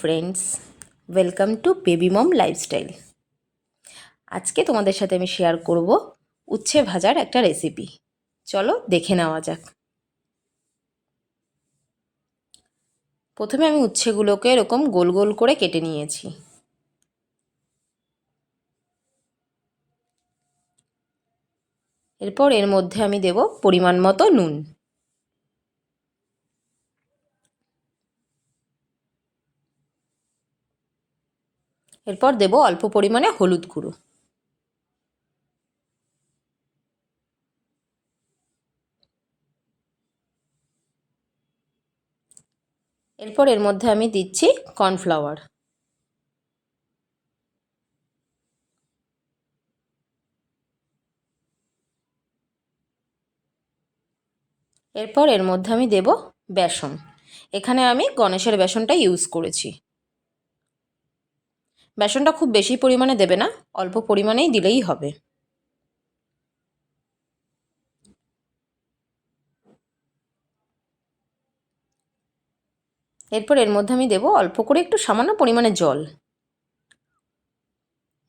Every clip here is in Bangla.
Friends welcome to baby mom lifestyle আজকে তোমাদের সাথে আমি শেয়ার করব উচ্ছে ভাজার একটা রেসিপি চলো দেখে নেওয়া যাক। প্রথমে আমি উচ্ছেগুলোকে এরকম গোল গোল করে কেটে নিয়েছি। এরপর এর মধ্যে আমি দেব পরিমাণ মতো নুন। এরপর দেব অল্প পরিমাণে হলুদ গুঁড়ো। এরপর এর মধ্যে আমি দিচ্ছি কর্নফ্লাওয়ার। এরপর এর মধ্যে আমি দেব বেসন। এখানে আমি গণেশের বেসনটা ইউজ করেছি। বেসনটা খুব বেশি পরিমাণে দেবে না, অল্প পরিমাণেই দিলেই হবে। এরপর এর মধ্যে আমি দেব অল্প করে একটু সামান্য পরিমাণে জল,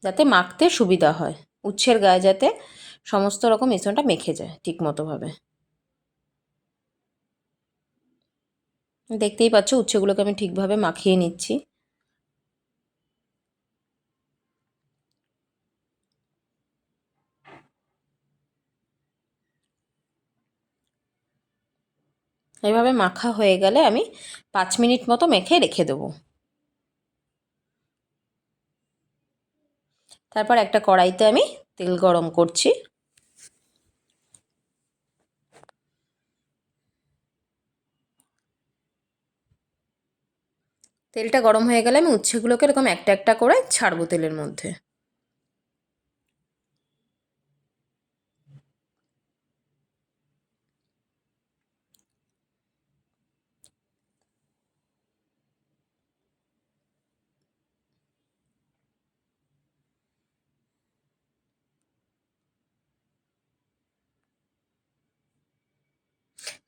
যাতে মাখতে সুবিধা হয়, উচ্ছের গায়ে যাতে সমস্ত রকম মিশ্রণটা মেখে যায় ঠিক মতোভাবে। দেখতেই পাচ্ছ উচ্ছেগুলোকে আমি ঠিকভাবে মাখিয়ে নিচ্ছি। এভাবে মাখা হয়ে গেলে আমি পাঁচ মিনিট মতো মেখে রেখে দেবো। তারপর একটা কড়াইতে আমি তেল গরম করছি। তেলটা গরম হয়ে গেলে আমি উচ্ছেগুলোকে এরকম একটা একটা করে ছাড়বো তেলের মধ্যে।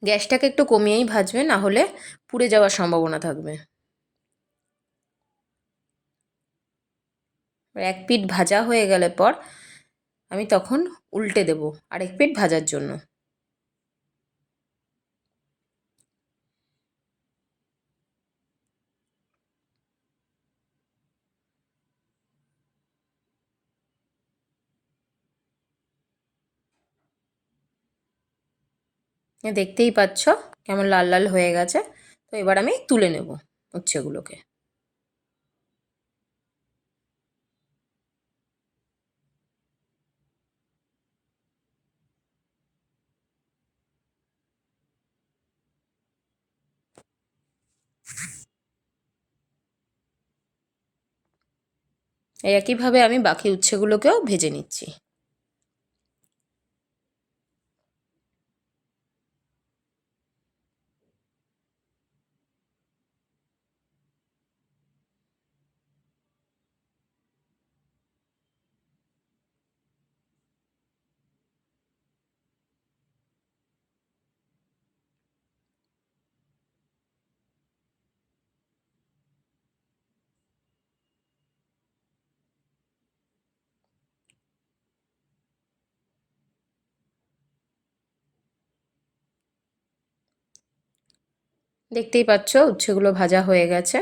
গ্যাসটাকে একটু কমিয়েই ভাজবে, না হলে পুড়ে যাওয়ার সম্ভাবনা থাকবে। এক পিট ভাজা হয়ে গেলে পর আমি তখন উল্টে দেব আরেক পিট ভাজার জন্য। দেখতেই পাচ্ছ, কেমন লাল লাল হয়ে গেছে। তো এবার আমি তুলে নেব উচ্ছেগুলোকে। একইভাবে আমি বাকি উচ্ছেগুলোকেও ভেজে নিচ্ছি। দেখতেই পাচ্ছ উচ্ছেগুলো ভাজা হয়ে গেছে।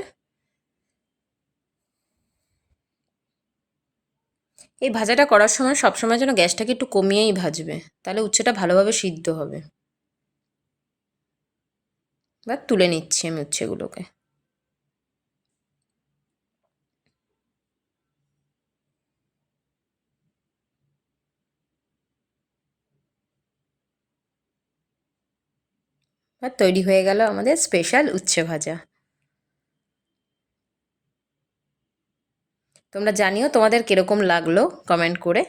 এই ভাজাটা করার সময় সবসময় যেন গ্যাসটাকে একটু কমিয়েই ভাজবে, তাহলে উচ্ছেটা ভালোভাবে সিদ্ধ হবে। বা তুলে নিচ্ছি আমি উচ্ছেগুলোকে। আর তৈরি হয়ে গেল আমাদের স্পেশাল উচ্ছে ভাজা। তোমরা জানিও তোমাদের কীরকম লাগল কমেন্ট করে।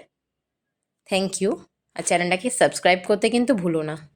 থ্যাংক ইউ আর চ্যানেলটাকে সাবস্ক্রাইব করতে কিন্তু ভুলো না।